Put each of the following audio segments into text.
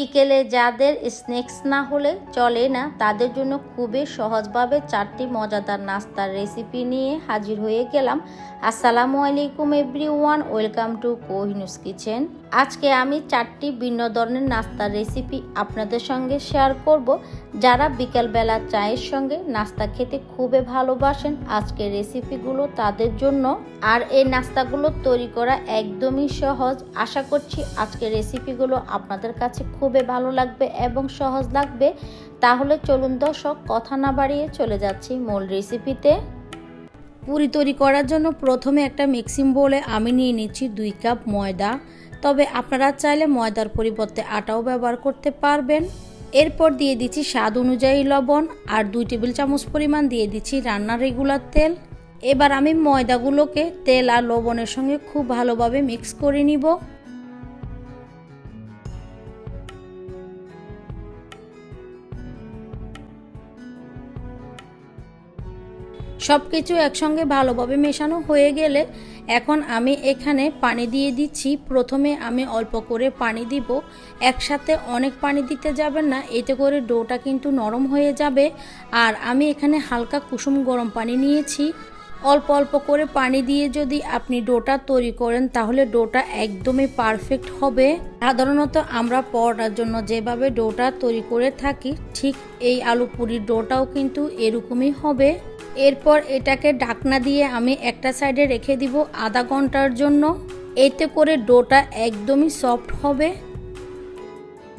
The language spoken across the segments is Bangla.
বিকেলে যাদের স্ন্যাক্স না হলে চলে না, তাদের জন্য খুবই সহজভাবে চারটি মজাদার নাস্তার রেসিপি নিয়ে হাজির হয়ে গেলাম। আসসালামু আলাইকুম এভরি ওয়ান ওয়েলকাম টু কোহিনুস কিচেন আজকে আমি চারটি ভিন্ন ধরনের নাস্তার রেসিপি আপনাদের সঙ্গে শেয়ার করব। যারা বিকেলবেলা চায়ের সঙ্গে নাস্তা খেতে খুবই ভালোবাসেন, আজকের রেসিপিগুলো তাদের জন্য। আর এই নাস্তাগুলো তৈরি করা একদমই সহজ। আশা করছি আজকের রেসিপিগুলো আপনাদের কাছে খুবই ভালো লাগবে এবং সহজ লাগবে। তাহলে চলুন দর্শক, কথা না বাড়িয়ে চলে যাচ্ছি মূল রেসিপিতে পুরি তৈরি করার জন্য প্রথমে একটা মিক্সিং বোলে আমি নিয়ে নিচ্ছি দুই কাপ ময়দা। তবে আপনারা চাইলে ময়দার পরিবর্তে আটাও ব্যবহার করতে পারবেন। এরপর দিয়ে দিচ্ছি স্বাদ অনুযায়ী লবণ আর দুই টেবিল চামচ পরিমাণ দিয়ে দিচ্ছি রান্নার রেগুলার তেল। এবার আমি ময়দাগুলোকে তেল আর লবণের সঙ্গে খুব ভালোভাবে মিক্স করে নিব। সব কিছু একসঙ্গে ভালোভাবে মেশানো হয়ে গেলে এখন আমি এখানে পানি দিয়ে দিচ্ছি। প্রথমে আমি অল্প করে পানি দিব। একসাথে অনেক পানি দিতে যাবেন না। এতে করে ডোটা কিন্তু নরম হয়ে যাবে। আর আমি এখানে হালকা কুসুম গরম পানি নিয়েছি। অল্প অল্প করে পানি দিয়ে যদি আপনি ডোটা তৈরি করেন, তাহলে ডোটা একদমই পারফেক্ট হবে। সাধারণত আমরা পরোটার জন্য যেভাবে ডোটা তৈরি করে থাকি, ঠিক এই আলু পুরির ডোটাও কিন্তু এরকমই হবে। এরপর এটাকে ডাকনা দিয়ে আমি একটা সাইডে রেখে দিব আধা ঘণ্টার জন্য। এতে করে ডোটা একদমই সফট হবে।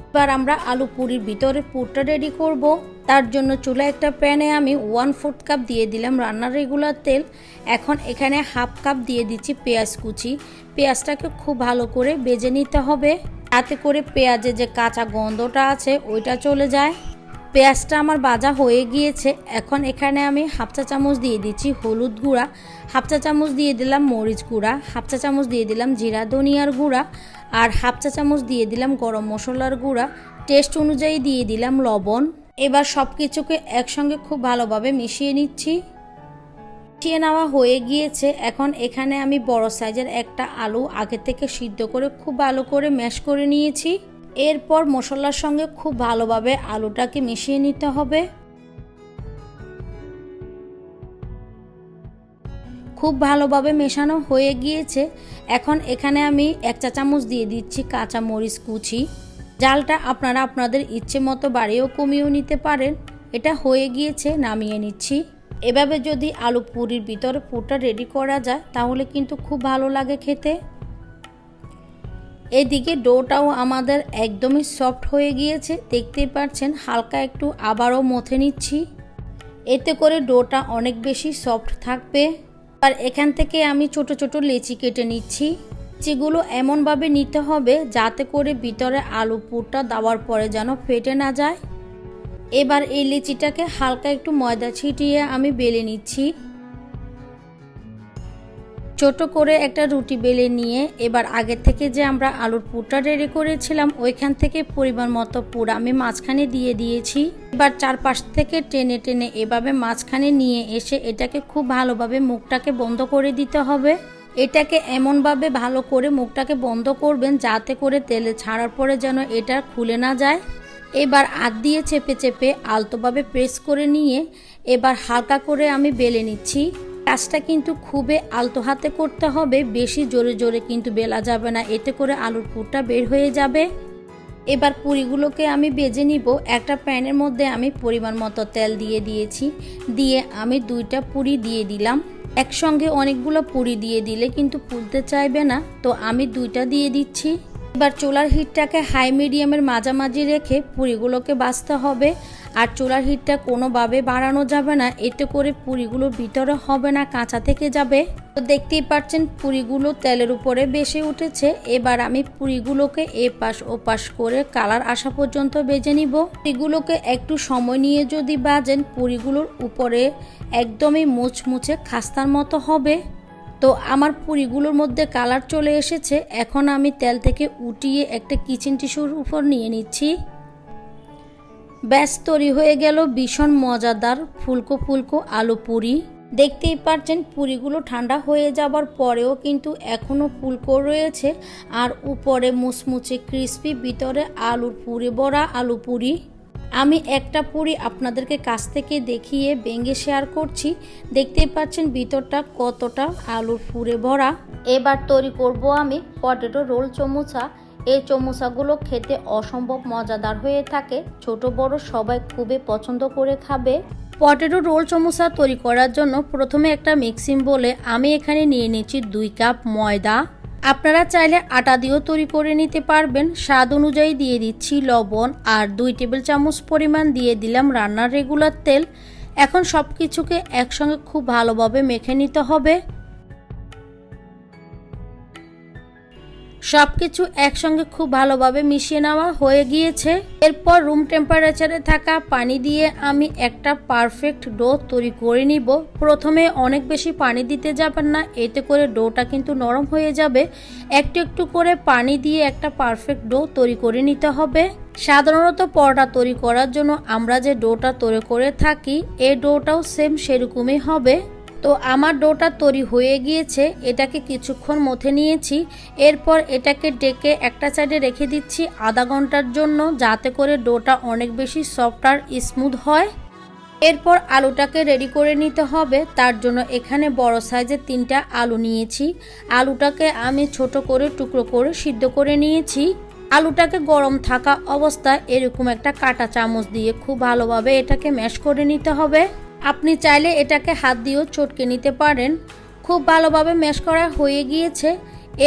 এবার আমরা আলু পুরির ভিতরে পুরটা রেডি করব। তার জন্য চুলা একটা প্যানে আমি ওয়ান ফোর্থ কাপ দিয়ে দিলাম রান্নার রেগুলার তেল। এখন এখানে হাফ কাপ দিয়ে দিচ্ছি পেঁয়াজ কুচি। পেঁয়াজটাকে খুব ভালো করে বেজে নিতে হবে। তাতে করে পেঁয়াজের যে কাঁচা গন্ধটা আছে, ওইটা চলে যায়। পেঁয়াজটা আমার ভাজা হয়ে গিয়েছে। এখন এখানে আমি হাফ চা চামচ দিয়ে দিচ্ছি হলুদ গুঁড়া, হাফ চা চামচ দিয়ে দিলাম মরিচ গুঁড়া, হাফ চা চামচ দিয়ে দিলাম জিরা ধনিয়ার গুঁড়া আর হাফ চা চামচ দিয়ে দিলাম গরম মশলার গুঁড়া। টেস্ট অনুযায়ী দিয়ে দিলাম লবণ। এবার সব কিছুকে একসঙ্গে খুব ভালোভাবে মিশিয়ে নিচ্ছি। মিশিয়ে নেওয়া হয়ে গিয়েছে। এখন এখানে আমি বড় সাইজের একটা আলু আগে থেকে সিদ্ধ করে খুব ভালো করে ম্যাশ করে নিয়েছি। এরপর মশলার সঙ্গে খুব ভালোভাবে আলুটাকে মিশিয়ে নিতে হবে। খুব ভালোভাবে মেশানো হয়ে গিয়েছে। এখন এখানে আমি এক চা চামচ দিয়ে দিচ্ছি কাঁচা মরিচ কুচি। জালটা আপনারা আপনাদের ইচ্ছে মতো বাড়িয়েও কমিয়েও নিতে পারেন। এটা হয়ে গিয়েছে, নামিয়ে নিচ্ছি। এভাবে যদি আলু পুরির ভিতরে পুরটা রেডি করা যায়, তাহলে কিন্তু খুব ভালো লাগে খেতে। এদিকে ডোটাও আমাদের একদমই সফট হয়ে গিয়েছে। দেখতেই পাচ্ছেন, হালকা একটু আবারও মথে নিচ্ছি। এতে করে ডোটা অনেক বেশি সফট থাকবে। আর এখান থেকে আমি ছোট ছোট লেচি কেটে নিচ্ছি। লিচিগুলো এমনভাবে নিতে হবে যাতে করে ভিতরে আলু পুরটা দেওয়ার পরে যেন ফেটে না যায়। এবার এই লিচিটাকে হালকা একটু ময়দা ছিটিয়ে আমি বেলে নিচ্ছি। ছোট করে একটা রুটি বেলে নিয়ে এবার আগের থেকে যে আমরা আলুর পুরটা রেডি করেছিলাম, ওইখান থেকে পরিমাণ মতো পুর আমি মাঝখানে দিয়ে দিয়েছি। এবার চারপাশ থেকে টেনে টেনে এভাবে মাঝখানে নিয়ে এসে এটাকে খুব ভালোভাবে মুখটাকে বন্ধ করে দিতে হবে। এটাকে এমনভাবে ভালো করে মুখটাকে বন্ধ করবেন যাতে করে তেলে ছাড়ার পরে যেন এটা খুলে না যায়। এবার হাত দিয়ে চেপে চেপে আলতোভাবে প্রেস করে নিয়ে এবার হালকা করে আমি বেলে নিচ্ছি। কাজটা কিন্তু খুবই আলতো হাতে করতে হবে, বেশি জোরে জোরে কিন্তু বেলা যাবে না, এতে করে আলুর পুরটা বের হয়ে যাবে। এবার পুরিগুলোকে আমি বেজে নিব, একটা প্যানের মধ্যে আমি পরিমাণ মতো তেল দিয়ে দিয়েছি, দিয়ে আমি দুইটা পুরি দিয়ে দিলাম। একসঙ্গে অনেকগুলো পুরি দিয়ে দিলে কিন্তু পুলতে চাইবে না, তো আমি দুইটা দিয়ে দিচ্ছি। এবার চোলার হিটটাকে হাই মিডিয়ামের মাঝামাঝি রেখে পুরিগুলোকে বাছতে হবে। আর চুলার হিটটা কোনোভাবে বাড়ানো যাবে না। এতে করে পুরিগুলোর ভিতরে হবে না, কাঁচা থেকে যাবে। তো দেখতেই পাচ্ছেন, পুরিগুলো তেলের উপরে বেশি উঠেছে। এবার আমি পুরিগুলোকে এ পাশ ও পাশ করে কালার আসা পর্যন্ত বেজে নিব। পুরিগুলোকে একটু সময় নিয়ে যদি বাজেন, পুরিগুলোর উপরে একদমই মুচমুচে খাস্তার মতো হবে। তো আমার পুরিগুলোর মধ্যে কালার চলে এসেছে। এখন আমি তেল থেকে উঠিয়ে একটা কিচেন টিস্যুর উপর নিয়ে নিচ্ছি। ব্যাস তৈরি হয়ে গেল ভীষণ মজাদার ফুলকো ফুলকো আলু পুরি। দেখতেই পাচ্ছেন পুরিগুলো ঠান্ডা হয়ে যাবার পরেও কিন্তু এখনও ফুলকো রয়েছে। আর উপরে মুচমুচে ক্রিস্পি ভিতরে আলুর পুরি, বড়া আলু পুরি। আমি একটা পুরি আপনাদেরকে কাছ থেকে দেখিয়ে ভেঙে শেয়ার করছি। দেখতেই পাচ্ছেন ভিতরটা কতটা আলুর পুরে ভরা। এবার তৈরি করব আমি পটেটো রোল চমুচা। এই চমুচাগুলো খেতে অসম্ভব মজাদার হয়ে থাকে। ছোট বড় সবাই খুবই পছন্দ করে খাবে। পটেটো রোল চমোসা তৈরি করার জন্য প্রথমে একটা মিক্সিং বলে আমি এখানে নিয়ে নিচ্ছি দুই কাপ ময়দা। আপনারা চাইলে আটা দিয়েও তৈরি করে নিতে পারবেন। স্বাদ অনুযায়ী দিয়ে দিচ্ছি লবণ আর দুই টেবিল চামচ পরিমাণ দিয়ে দিলাম রান্নার রেগুলার তেল। এখন সব কিছুকে একসঙ্গে খুব ভালোভাবে মেখে নিতে হবে। সব কিছু একসঙ্গে খুব ভালোভাবে মিশিয়ে নেওয়া হয়ে গিয়েছে। এরপর রুম টেম্পারেচারে থাকা পানি দিয়ে আমি একটা পারফেক্ট ডো তৈরি করে নিব। প্রথমে অনেক বেশি পানি দিতে যাবেন না, এতে করে ডোটা কিন্তু নরম হয়ে যাবে। একটু একটু করে পানি দিয়ে একটা পারফেক্ট ডো তৈরি করে নিতে হবে। সাধারণত পরোটা তৈরি করার জন্য আমরা যে ডোটা তৈরি করে থাকি, এই ডোটাও সেম সেরকমই হবে। তো আমার ডোটা তৈরি হয়ে গিয়েছে, এটাকে কিছুক্ষণ মথে নিয়েছি, এরপর এটাকে ডেকে একটা সাইডে রেখে দিচ্ছি আধা ঘণ্টার জন্য, যাতে করে ডোটা অনেক বেশি সফট আর স্মুথ হয়। এরপর আলুটাকে রেডি করে নিতে হবে, তার জন্য এখানে বড় সাইজের তিনটা আলু নিয়েছি। আলুটাকে আমি ছোট করে টুকরো করে সিদ্ধ করে নিয়েছি। আলুটাকে গরম থাকা অবস্থায় এরকম একটা কাটা চামচ দিয়ে খুব ভালোভাবে এটাকে ম্যাশ করে নিতে হবে। আপনি চাইলে এটাকে হাত দিয়েও চটকে নিতে পারেন। খুব ভালোভাবে ম্যাশ করা হয়ে গিয়েছে।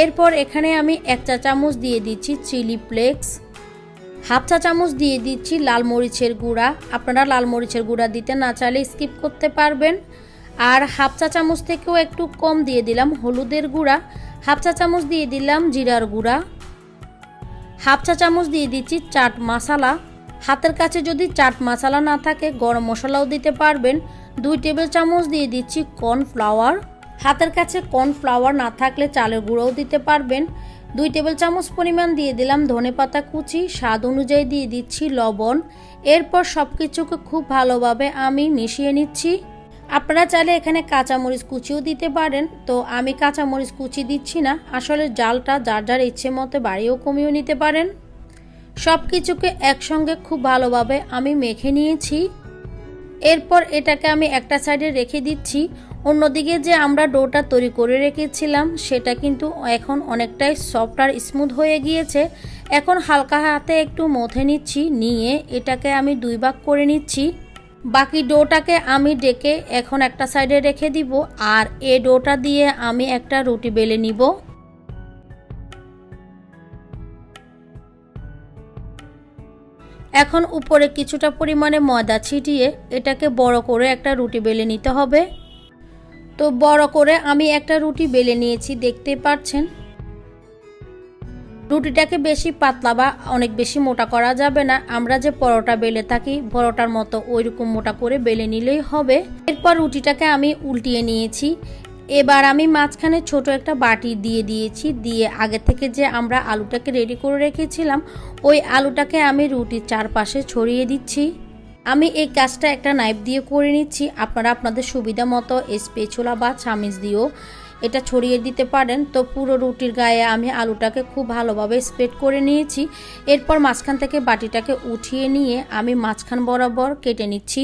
এরপর এখানে আমি এক চা চামচ দিয়ে দিচ্ছি চিলি ফ্লেক্স। হাফ চা চামচ দিয়ে দিচ্ছি লাল মরিচের গুঁড়া। আপনারা লাল মরিচের গুঁড়া দিতে না চাইলে স্কিপ করতে পারবেন। আর হাফ চা চামচ থেকেও একটু কম দিয়ে দিলাম হলুদের গুঁড়া। হাফ চা চামচ দিয়ে দিলাম জিরার গুঁড়া। হাফ চা চামচ দিয়ে দিচ্ছি চাট মশালা। হাতের কাছে যদি চাট মশলা না থাকে, গরম মশলাও দিতে পারবেন। দুই টেবিল চামচ দিয়ে দিচ্ছি কর্নফ্লাওয়ার। হাতের কাছে কর্নফ্লাওয়ার না থাকলে চালের গুঁড়োও দিতে পারবেন। দুই টেবিল চামচ পরিমাণ দিয়ে দিলাম ধনে পাতা কুচি। স্বাদ অনুযায়ী দিয়ে দিচ্ছি লবণ। এরপর সব কিছুকে খুব ভালোভাবে আমি মিশিয়ে নিচ্ছি। আপনারা চাইলে এখানে কাঁচামরিচ কুচিও দিতে পারেন। তো আমি কাঁচামরিচ কুচি দিচ্ছি না। আসলে জালটা যার যার ইচ্ছে মতো বাড়িও কমিয়েও নিতে পারেন। সব কিছুকে একসঙ্গে খুব ভালোভাবে আমি মেখে নিয়েছি। এরপর এটাকে আমি একটা সাইডে রেখে দিচ্ছি। অন্যদিকে যে আমরা ডোটা তৈরি করে রেখেছিলাম, সেটা কিন্তু এখন অনেকটাই সফট আর স্মুথ হয়ে গিয়েছে। এখন হালকা হাতে একটু মথে নিচ্ছি, নিয়ে এটাকে আমি দুই ভাগ করে নিচ্ছি। বাকি ডোটাকে আমি ডেকে এখন একটা সাইডে রেখে দিব, আর এ ডোটা দিয়ে আমি একটা রুটি বেলে নিব। এখন উপরে কিছুটা পরিমাণে ময়দা ছিটিয়ে এটাকে বড় করে একটা রুটি বেলে নিতে হবে। তো বড় করে আমি একটা রুটি বেলে নিয়েছি দেখতে পাচ্ছেন। রুটিটাকে বেশি পাতলা বা অনেক বেশি মোটা করা যাবে না। আমরা যে পরোটা বেলে থাকি, পরোটার মতো ওইরকম মোটা করে বেলে নিলেই হবে। এরপর রুটিটাকে আমি উল্টিয়ে নিয়েছি। এবার আমি মাঝখানে ছোট একটা বাটি দিয়ে দিয়েছি, দিয়ে আগে থেকে যে আমরা আলুটাকে রেডি করে রেখেছিলাম, ওই আলুটাকে আমি রুটির চারপাশে ছড়িয়ে দিচ্ছি। আমি এই কাজটা একটা নাইফ দিয়ে করে নিচ্ছি। আপনারা আপনাদের সুবিধা মতো স্পেছোলা বা চামিচ দিয়েও এটা ছড়িয়ে দিতে পারেন। তো পুরো রুটির গায়ে আমি আলুটাকে খুব ভালোভাবে স্প্রেড করে নিয়েছি। এরপর মাঝখান থেকে বাটিটাকে উঠিয়ে নিয়ে আমি মাঝখান বরাবর কেটে নিচ্ছি।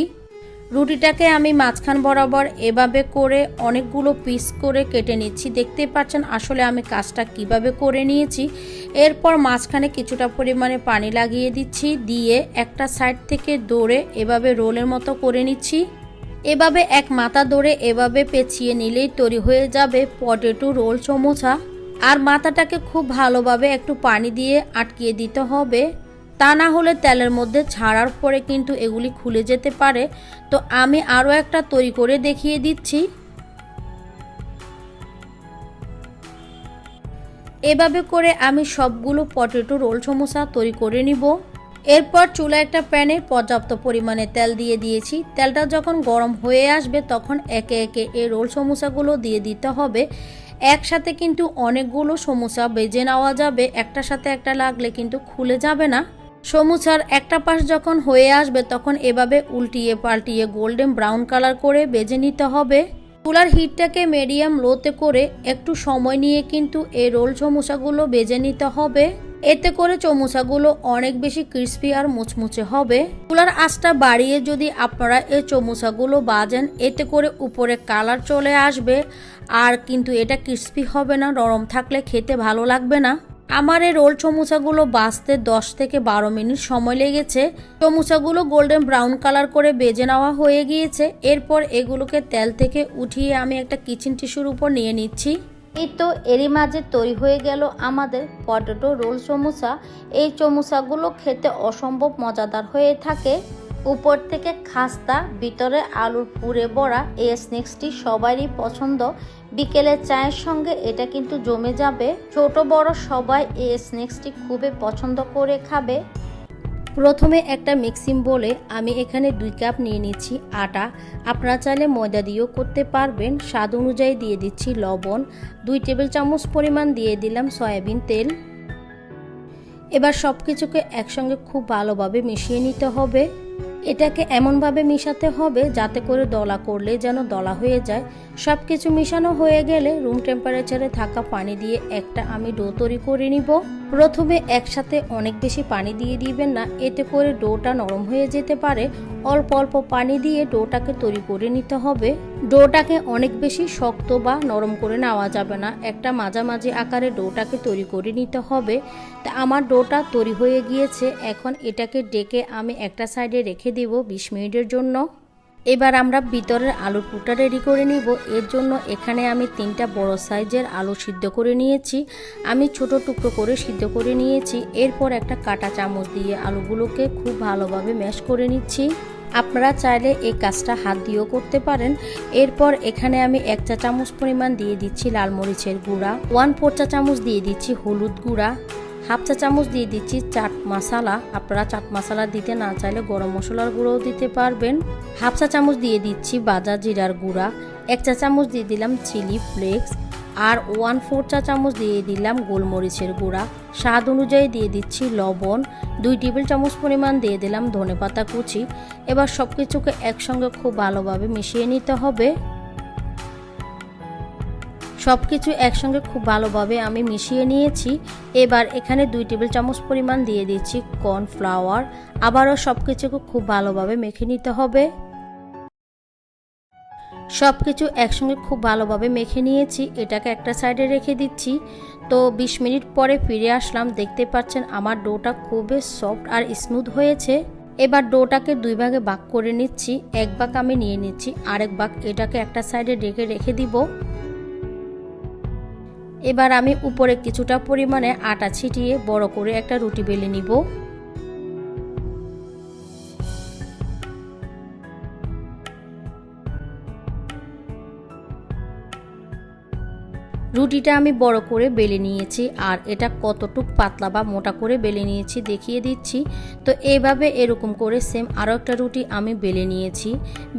রুটিটাকে আমি মাঝখান বরাবর এভাবে করে অনেকগুলো পিস করে কেটে নিচ্ছি। দেখতেই পাচ্ছেন আসলে আমি কাজটা কীভাবে করে নিয়েছি। এরপর মাঝখানে কিছুটা পরিমাণে পানি লাগিয়ে দিচ্ছি। দিয়ে একটা সাইড থেকে দৌড়ে এভাবে রোলের মতো করে নিচ্ছি। এভাবে এক মাথা ধরে এভাবে পেঁচিয়ে নিলেই তৈরি হয়ে যাবে পটেটো রোল চমোচা আর মাথাটাকে খুব ভালোভাবে একটু পানি দিয়ে আটকিয়ে দিতে হবে। তা না হলে তেলের মধ্যে ছাড়ার পরে কিন্তু এগুলি খুলে যেতে পারে। তো আমি আরও একটা তৈরি করে দেখিয়ে দিচ্ছি। এভাবে করে আমি সবগুলো পটেটো রোল সমোসা তৈরি করে নিব। এরপর চুলা একটা প্যানে পর্যাপ্ত পরিমাণে তেল দিয়ে দিয়েছি। তেলটা যখন গরম হয়ে আসবে তখন একে একে এই রোল সমোসাগুলো দিয়ে দিতে হবে। একসাথে কিন্তু অনেকগুলো সমোসা বেজে নেওয়া যাবে। একটার সাথে একটা লাগলে কিন্তু খুলে যাবে না। সমুচার একটা পাশ যখন হয়ে আসবে তখন এভাবে উল্টিয়ে পাল্টিয়ে গোল্ডেন ব্রাউন কালার করে বেজে নিতে হবে। চুলার হিটটাকে মিডিয়াম লোতে করে একটু সময় নিয়ে কিন্তু এই রোল সমোসাগুলো বেজে নিতে হবে। এতে করে চমুচাগুলো অনেক বেশি ক্রিস্পি আর মুচমুচে হবে। চুলার আঁচটা বাড়িয়ে যদি আপনারা এই চমুচাগুলো বাজেন, এতে করে উপরে কালার চলে আসবে। আর কিন্তু এটা ক্রিস্পি হবে না, নরম থাকলে খেতে ভালো লাগবে না। আমার এই রোল চমুচাগুলো বাঁচতে দশ থেকে বারো মিনিট সময় লেগেছে। চমুচাগুলো গোল্ডেন ব্রাউন কালার করে বেজে নেওয়া হয়ে গিয়েছে। এরপর এগুলোকে তেল থেকে উঠিয়ে আমি একটা কিচেন টিস্যুর উপর নিয়ে নিচ্ছি। এই তো এরই মাঝে তৈরি হয়ে গেল আমাদের পটেটো রোল চমুচা। এই চমুচাগুলো খেতে অসম্ভব মজাদার হয়ে থাকে। উপর থেকে খাস্তা, ভিতরে আলুর পুরে বড়া, এই স্ন্যাক্সটি সবারই পছন্দ। বিকেলে চায়ের সঙ্গে এটা কিন্তু জমে যাবে। ছোট বড় সবাই এই স্ন্যাক্সটি খুবই পছন্দ করে খাবে। প্রথমে একটা মিক্সিং বলে আমি এখানে দুই কাপ নিয়ে নিচ্ছি আটা। আপনারা চাইলে ময়দা দিয়েও করতে পারবেন। স্বাদ অনুযায়ী দিয়ে দিচ্ছি লবণ। দুই টেবিল চামচ পরিমাণ দিয়ে দিলাম সয়াবিন তেল। এবার সব কিছুকে একসঙ্গে খুব ভালোভাবে মিশিয়ে নিতে হবে। এটাকে এমনভাবে মিশাতে হবে যাতে করে দলা করলে যেন দলা হয়ে যায়। সব কিছু মিশানো হয়ে গেলে রুম টেম্পারেচারে থাকা পানি দিয়ে একটা আমি ডো তৈরি করে নিব। প্রথমে একসাথে অনেক বেশি পানি দিয়ে দিবেন না, এতে করে ডোটা নরম হয়ে যেতে পারে। অল্প অল্প পানি দিয়ে ডোটাকে তৈরি করে নিতে হবে। ডোটাকে অনেক বেশি শক্ত বা নরম করে নেওয়া যাবে না। একটা মাঝামাঝি আকারে ডোটাকে তৈরি করে নিতে হবে। তা আমার ডোটা তৈরি হয়ে গিয়েছে, এখন এটাকে ডেকে আমি একটা সাইডে রেখে দিব বিশ মিনিটের জন্য। এবার আমরা ভিতরের আলুর পুটা রেডি করে নিব। এর জন্য এখানে আমি তিনটা বড় সাইজের আলু সিদ্ধ করে নিয়েছি। আমি ছোট টুকরো করে সিদ্ধ করে নিয়েছি। এরপর একটা কাটা চামচ দিয়ে আলুগুলোকে খুব ভালোভাবে ম্যাশ করে নিচ্ছি। আপনারা চাইলে এই কাজটা হাত দিয়েও করতে পারেন। এরপর এখানে আমি এক চা চামচ পরিমাণ দিয়ে দিচ্ছি লাল মরিচের গুঁড়া, ওয়ান ফোর চা চামচ দিয়ে দিচ্ছি হলুদ গুঁড়া হাফ চা চামচ দিয়ে দিচ্ছি চাট মশলা। আপনারা চাট মশলা দিতে না চাইলে গরম মশলার গুঁড়োও দিতে পারবেন। হাফ চা চামচ দিয়ে দিচ্ছি বাজা জিরার গুঁড়া। এক চা চামচ দিয়ে দিলাম চিলি ফ্লেক্স। আর ওয়ান ফোর চা চামচ দিয়ে দিলাম গোলমরিচের গুঁড়া। স্বাদ অনুযায়ী দিয়ে দিচ্ছি লবণ। দুই টেবিল চামচ পরিমাণ দিয়ে দিলাম ধনেপাতা কুচি। এবার সব কিছুকে একসঙ্গে খুব ভালোভাবে মিশিয়ে নিতে হবে। সব কিছু একসঙ্গে খুব ভালোভাবে আমি মিশিয়ে নিয়েছি। এবার এখানে দুই টেবিল চামচ পরিমাণ দিয়ে দিচ্ছি কর্নফ্লাওয়ার। আবারও সব কিছুকে খুব ভালোভাবে মেখে নিতে হবে। সব কিছু একসঙ্গে খুব ভালোভাবে মেখে নিয়েছি। এটাকে একটা সাইডে রেখে দিচ্ছি। তো ২০ মিনিট পরে ফিরে আসলাম। দেখতে পাচ্ছেন আমার ডোটা খুবই সফট আর স্মুথ হয়েছে। এবার ডোটাকে দুই ভাগে ভাগ করে নিচ্ছি। এক ভাগ আমি নিয়ে নিচ্ছি। আরেক ভাগ এটাকে একটা সাইডে ডেকে রেখে দিব। এবার আমি উপরে কিছুটা পরিমাণে আটা ছিটিয়ে বড় করে একটা রুটি বেলে নিব। রুটিটা আমি বড় করে বেলে নিয়েছি আর এটা কতটুক পাতলা বা মোটা করে বেলে নিয়েছি দেখিয়ে দিচ্ছি। তো এইভাবে এরকম করে সেম আরও একটা রুটি আমি বেলে নিয়েছি।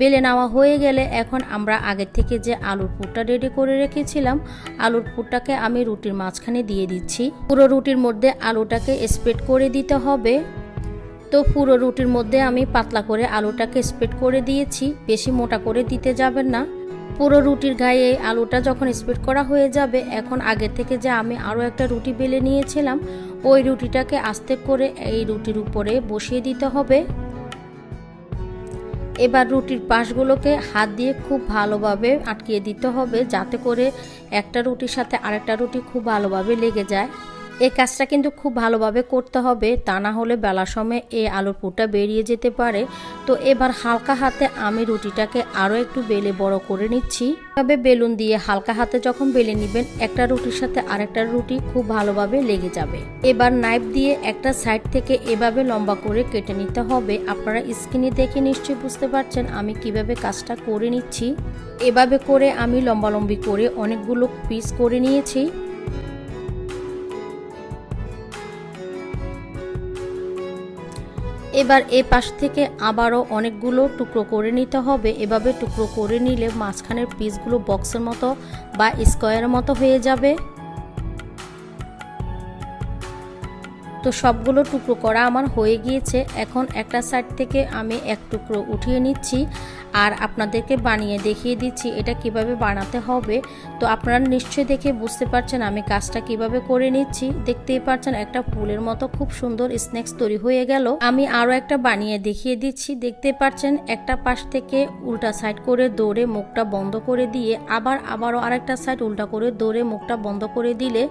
বেলে নেওয়া হয়ে গেলে এখন আমরা আগের থেকে যে আলুর পুরটা রেডি করে রেখেছিলাম, আলুর পুরটাকে আমি রুটির মাঝখানে দিয়ে দিচ্ছি। পুরো রুটির মধ্যে আলুটাকে স্প্রেড করে দিতে হবে। তো পুরো রুটির মধ্যে আমি পাতলা করে আলুটাকে স্প্রেড করে দিয়েছি। বেশি মোটা করে দিতে যাবেন না। পুরো রুটির গায়ে আলুটা যখন স্প্রেড করা হয়ে যাবে, এখন আগে থেকে যে আমি আরও একটা রুটি বেলে নিয়েছিলাম, ওই রুটিটাকে আস্তে করে এই রুটির উপরে বসিয়ে দিতে হবে। এবার রুটির পাশগুলোকে হাত দিয়ে খুব ভালোভাবে আটকিয়ে দিতে হবে, যাতে করে একটা রুটির সাথে আরেকটা রুটি খুব ভালোভাবে লেগে যায়। এই কাজটা কিন্তু খুব ভালোভাবে করতে হবে, তা না হলে বেলার সময় এই আলুর পুরটা বেরিয়ে যেতে পারে। তো এবার হালকা হাতে আমি রুটিটাকে আরও একটু বেলে বড় করে নিচ্ছি। তবে বেলুন দিয়ে হালকা হাতে যখন বেলে নেবেন, একটা রুটির সাথে আরেকটা রুটি খুব ভালোভাবে লেগে যাবে। এবার নাইফ দিয়ে একটা সাইড থেকে এভাবে লম্বা করে কেটে নিতে হবে। আপনারা স্ক্রিনে দেখে নিশ্চয়ই বুঝতে পারছেন আমি কীভাবে কাজটা করে নিচ্ছি। এভাবে করে আমি লম্বালম্বি করে অনেকগুলো পিস করে নিয়েছি। এবার এ পাশ থেকে আবারও অনেকগুলো টুকরো করে নিতে হবে। এভাবে টুকরো করে নিলে মাঝখানের পিসগুলো বক্সের মতো বা স্কোয়ারের মতো হয়ে যাবে। তো সবগুলো টুকরো করা আমার হয়ে গিয়েছে। এখন একটা সাইড থেকে আমি এক টুকরো উঠিয়ে নিচ্ছি আর আপনাদেরকে বানিয়ে দেখিয়ে দিচ্ছি এটা কীভাবে বানাতে হবে। তো আপনারা নিশ্চয়ই দেখে বুঝতে পারছেন আমি কাজটা কীভাবে করে নিচ্ছি। দেখতেই পাচ্ছেন একটা ফুলের মতো খুব সুন্দর স্ন্যাক্স তৈরি হয়ে গেল। আমি আরও একটা বানিয়ে দেখিয়ে দিচ্ছি। দেখতে পাচ্ছেন একটা পাশ থেকে উল্টা সাইড করে দৌড়ে মুখটা বন্ধ করে দিয়ে আবার আবারও আরেকটা সাইড উল্টা করে দৌড়ে মুখটা বন্ধ করে দিলে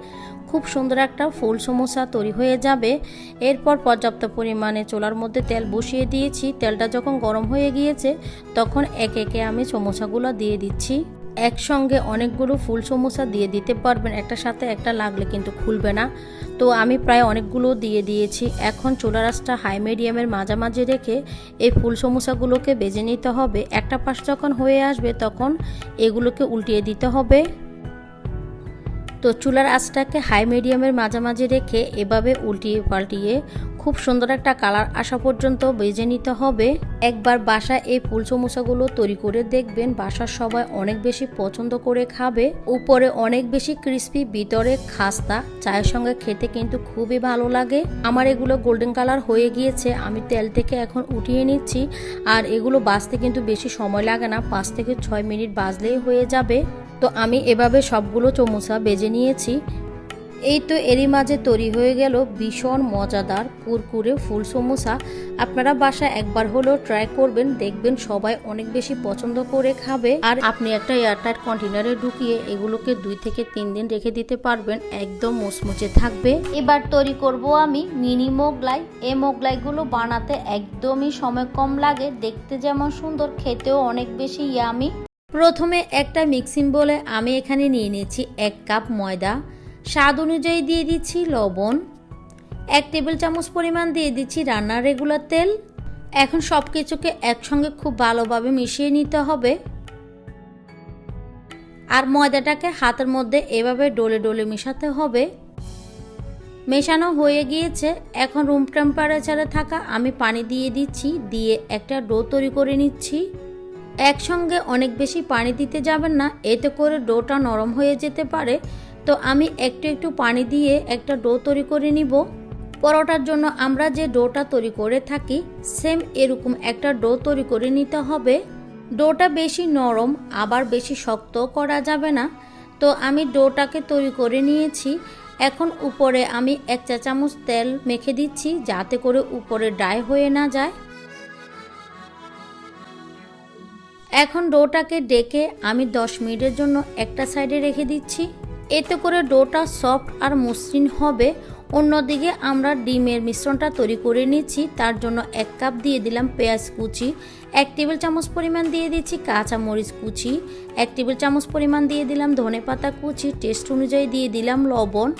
খুব সুন্দর একটা ফুল সমোসা তৈরি হয়ে যাবে। এরপর পর্যাপ্ত পরিমাণে চোলার মধ্যে তেল বসিয়ে দিয়েছি। তেলটা যখন গরম হয়ে গিয়েছে, তখন একে একে আমি সমোসাগুলো দিয়ে দিচ্ছি। একসঙ্গে অনেকগুলো ফুল সমোসা দিয়ে দিতে পারবেন। একটার সাথে একটা লাগলে কিন্তু খুলবে না। তো আমি প্রায় অনেকগুলো দিয়ে দিয়েছি। এখন চুলা রাসটা হাই মিডিয়ামের মাঝামাঝি রেখে এই ফুল সমোসাগুলোকে বেজে নিতে হবে। একটা পাশ যখন হয়ে আসবে, তখন এগুলোকে উল্টিয়ে দিতে হবে। তো চুলার আঁচটাকে হাই মিডিয়ামের মাঝামাঝি রেখে এভাবে উল্টিয়ে পাল্টিয়ে খুব সুন্দর একটা কালার আসা পর্যন্ত বেজে নিতে হবে। একবার বাসায় এই ফুল সমোসাগুলো তৈরি করে দেখবেন বাসার সবাই অনেক বেশি পছন্দ করে খাবে। উপরে অনেক বেশি ক্রিস্পি, ভিতরে খাস্তা। চায়ের সঙ্গে খেতে কিন্তু খুবই ভালো লাগে। আমার এগুলো গোল্ডেন কালার হয়ে গিয়েছে, আমি তেল থেকে এখন উঠিয়ে নিচ্ছি। আর এগুলো বাজতে কিন্তু বেশি সময় লাগে না, পাঁচ থেকে ছয় মিনিট বাজলেই হয়ে যাবে। তো আমি এভাবে সবগুলো চমুচা বেজে নিয়েছি। এই তো এরই মাঝে তৈরি হয়ে গেল ভীষণ মজাদার কুরকুরে ফুল সমোসা আপনারা বাসায় একবার হলেও ট্রাই করবেন, দেখবেন সবাই অনেক বেশি পছন্দ করে খাবে। আর আপনি একটা এয়ারটাইট কন্টেনারে ঢুকিয়ে এগুলোকে দুই থেকে তিন দিন রেখে দিতে পারবেন, একদম মুচমুচে থাকবে। এবার তৈরি করব আমি মিনি মোগলাই। এই মোগলাইগুলো বানাতে একদমই সময় কম লাগে, দেখতে যেমন সুন্দর, খেতেও অনেক বেশি ইয়ামি প্রথমে একটা মিক্সিং বলে আমি এখানে নিয়ে নিয়েছি এক কাপ ময়দা। স্বাদ অনুযায়ী দিয়ে দিচ্ছি লবণ। এক টেবিল চামচ পরিমাণ দিয়ে দিচ্ছি রান্নার রেগুলার তেল। এখন সব কিছুকে একসঙ্গে খুব ভালোভাবে মিশিয়ে নিতে হবে। আর ময়দাটাকে হাতের মধ্যে এভাবে ডলে ডলে মেশাতে হবে। মেশানো হয়ে গিয়েছে। এখন রুম টেম্পারেচারে থাকা আমি পানি দিয়ে দিচ্ছি, দিয়ে একটা ডো তৈরি করে নিচ্ছি। একসঙ্গে অনেক বেশি পানি দিতে যাবেন না, এতে করে ডোটা নরম হয়ে যেতে পারে। তো আমি একটু একটু পানি দিয়ে একটা ডো তৈরি করে নিব। পরোটার জন্য আমরা যে ডোটা তৈরি করে থাকি, সেম এরকম একটা ডো তৈরি করে নিতে হবে। ডোটা বেশি নরম, আবার বেশি শক্ত করা যাবে না। তো আমি ডোটাকে তৈরি করে নিয়েছি। এখন উপরে আমি এক চা চামচ তেল মেখে দিচ্ছি, যাতে করে উপরে ড্রাই হয়ে না যায়। এখন ডোটাকে ডেকে আমি 10 মিনিটের জন্য একটা সাইডে রেখে দিচ্ছি। এতে করে ডোটা সফট আর মসৃণ হবে। অন্যদিকে আমরা ডিমের মিশ্রণটা তৈরি করে নিচ্ছি। তার জন্য এক কাপ দিয়ে দিলাম পেঁয়াজ কুচি, এক টেবিল চামচ পরিমাণ দিয়ে দিচ্ছি কাঁচা মরিচ কুচি, এক টেবিল চামচ পরিমাণ দিয়ে দিলাম ধনে পাতা কুচি, টেস্ট অনুযায়ী দিয়ে দিলাম লবণ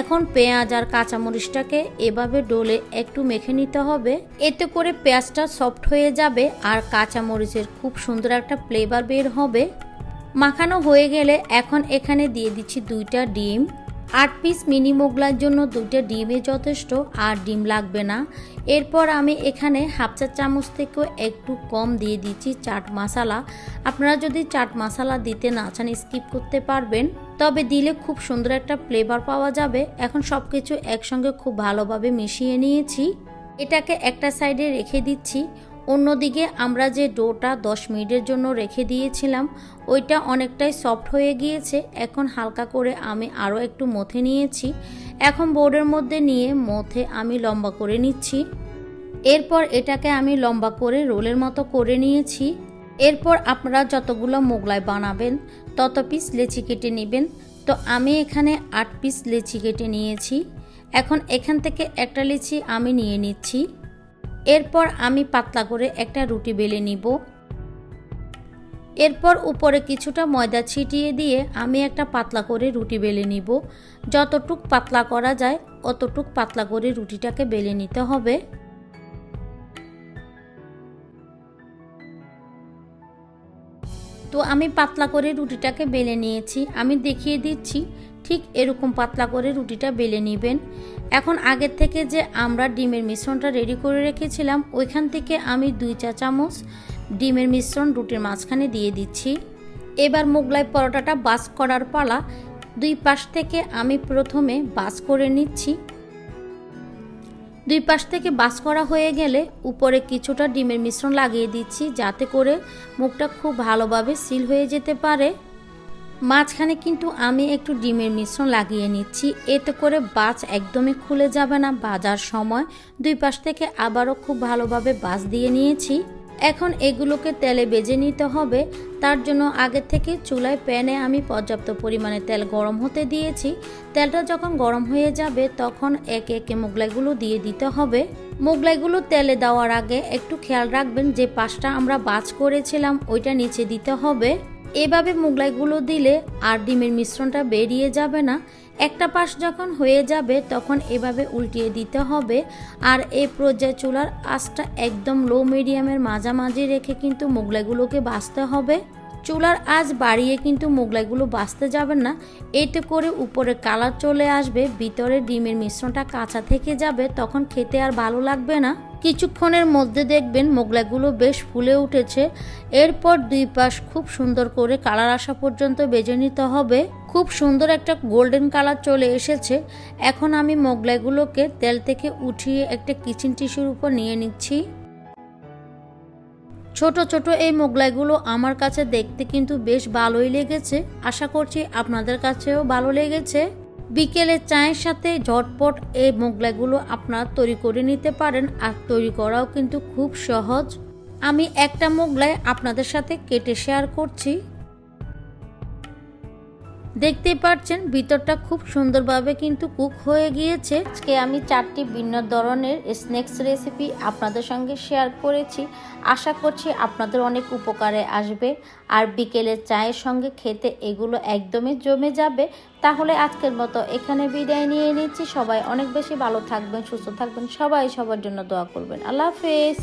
এখন পেঁয়াজ আর কাঁচামরিচটাকে এভাবে ডোলে একটু মেখে নিতে হবে। এতে করে পেঁয়াজটা সফট হয়ে যাবে আর কাঁচামরিচের খুব সুন্দর একটা ফ্লেভার বের হবে। মাখানো হয়ে গেলে এখন এখানে দিয়ে দিচ্ছি দুইটা ডিম। আট পিস মিনি মোগলার জন্য দুইটা ডিমে যথেষ্ট, আর ডিম লাগবে না। এরপর আমি এখানে হাফ চা চামচ থেকেও একটু কম দিয়ে দিচ্ছি চাট মশালা। আপনারা যদি চাট মশালা দিতে না চান, স্কিপ করতে পারবেন। তবে দিলে খুব সুন্দর একটা ফ্লেভার পাওয়া যাবে। এখন সব কিছু একসঙ্গে খুব ভালোভাবে মিশিয়ে নিয়েছি। এটাকে একটা সাইডে রেখে দিচ্ছি। অন্যদিকে আমরা যে ডোটা 10 মিনিটের জন্য রেখে দিয়েছিলাম, ওইটা অনেকটাই সফট হয়ে গিয়েছে। এখন হালকা করে আমি আরও একটু মথে নিয়েছি। এখন বোর্ডের মধ্যে নিয়ে মথে আমি লম্বা করে নিচ্ছি। এরপর এটাকে আমি লম্বা করে রোলের মতো করে নিয়েছি। এরপর আপনারা যতগুলো মোগলাই বানাবেন, তত পিস লেচি কেটে নেবেন। তো আমি এখানে আট পিস লেচি কেটে নিয়েছি। এখন এখান থেকে একটা লিচি আমি নিয়ে নিচ্ছি। এরপর আমি পাতলা করে একটা রুটি বেলে নিব। এরপর উপরে কিছুটা ময়দা ছিটিয়ে দিয়ে আমি একটা পাতলা করে রুটি বেলে নিব। যতটুক পাতলা করা যায়, অতটুক পাতলা করে রুটিটাকে বেলে নিতে হবে। তো আমি পাতলা করে রুটিটাকে বেলে নিয়েছি। আমি দেখিয়ে দিচ্ছি ঠিক এরকম পাতলা করে রুটিটা বেলে নেবেন। এখন আগের থেকে যে আমরা ডিমের মিশ্রণটা রেডি করে রেখেছিলাম, ওইখান থেকে আমি দুই চা চামচ ডিমের মিশ্রণ রুটির মাঝখানে দিয়ে দিচ্ছি। এবার মোগলাই পরোটাটা বাস করার পালা দুই পাশ থেকে আমি প্রথমে বাস করে নিচ্ছি। দুই পাশ থেকে বাস করা হয়ে গেলে উপরে কিছুটা ডিমের মিশ্রণ লাগিয়ে দিচ্ছি, যাতে করে মুখটা খুব ভালোভাবে সিল হয়ে যেতে পারে। মাঝখানে কিন্তু আমি একটু ডিমের মিশ্রণ লাগিয়ে নিচ্ছি। এতে করে বাজ একদমই খুলে যাবে না। বাজার সময় দুই পাশ থেকে আবারও খুব ভালোভাবে বাজ দিয়ে নিয়েছি। এখন এগুলোকে তেলে বেজে নিতে হবে। তার জন্য আগে থেকে চুলায় প্যানে আমি পর্যাপ্ত পরিমাণে তেল গরম হতে দিয়েছি। তেলটা যখন গরম হয়ে যাবে তখন একে একে মোগলাইগুলো দিয়ে দিতে হবে। মোগলাইগুলো তেলে দেওয়ার আগে একটু খেয়াল রাখবেন যে পাশটা আমরা বাজ করেছিলাম, ওইটা নিচে দিতে হবে। এভাবে মোগলাইগুলো দিলে আর ডিমের মিশ্রণটা বেরিয়ে যাবে না। একটা পাশ যখন হয়ে যাবে, তখন এভাবে উল্টিয়ে দিতে হবে। আর এই পর্যায়ে চুলার আঁচটা একদম লো মিডিয়ামের মাঝামাঝি রেখে কিন্তু মোগলাইগুলোকে বাছতে হবে। চুলার আজ বাড়িয়ে কিন্তু মোগলাইগুলো বাছতে যাবেন না। এতে করে উপরে কালার চলে আসবে, ভিতরে ডিমের মিশ্রণটা কাঁচা থেকে যাবে, তখন খেতে আর ভালো লাগবে না। কিছুক্ষণের মধ্যে দেখবেন মোগলাইগুলো বেশ ফুলে উঠেছে। এরপর দুই পাশ খুব সুন্দর করে কালার আসা পর্যন্ত বেজে নিতে হবে। খুব সুন্দর একটা গোল্ডেন কালার চলে এসেছে। এখন আমি মোগলাইগুলোকে তেল থেকে উঠিয়ে একটা কিচেন টিস্যুর উপর নিয়ে নিচ্ছি। ছোট ছোট এই মোগলাইগুলো আমার কাছে দেখতে কিন্তু বেশ ভালোই লেগেছে। আশা করছি আপনাদের কাছেও ভালো লেগেছে। বিকেলে চায়ের সাথে ঝটপট এই মোগলাইগুলো আপনারা তৈরি করে নিতে পারেন আর তৈরি করাও কিন্তু খুব সহজ। আমি একটা মোগলাই আপনাদের সাথে কেটে শেয়ার করছি। দেখতেই পাচ্ছেন ভিতরটা খুব সুন্দরভাবে কিন্তু কুক হয়ে গিয়েছে। আজকে আমি চারটি ভিন্ন ধরনের স্ন্যাক্স রেসিপি আপনাদের সঙ্গে শেয়ার করেছি। আশা করছি আপনাদের অনেক উপকারে আসবে। আর বিকেলের চায়ের সঙ্গে খেতে এগুলো একদমই জমে যাবে। তাহলে আজকের মতো এখানে বিদায় নিয়ে নিচ্ছি। সবাই অনেক বেশি ভালো থাকবেন, সুস্থ থাকবেন। সবাই সবার জন্য দোয়া করবেন। আল্লাহ হাফেজ।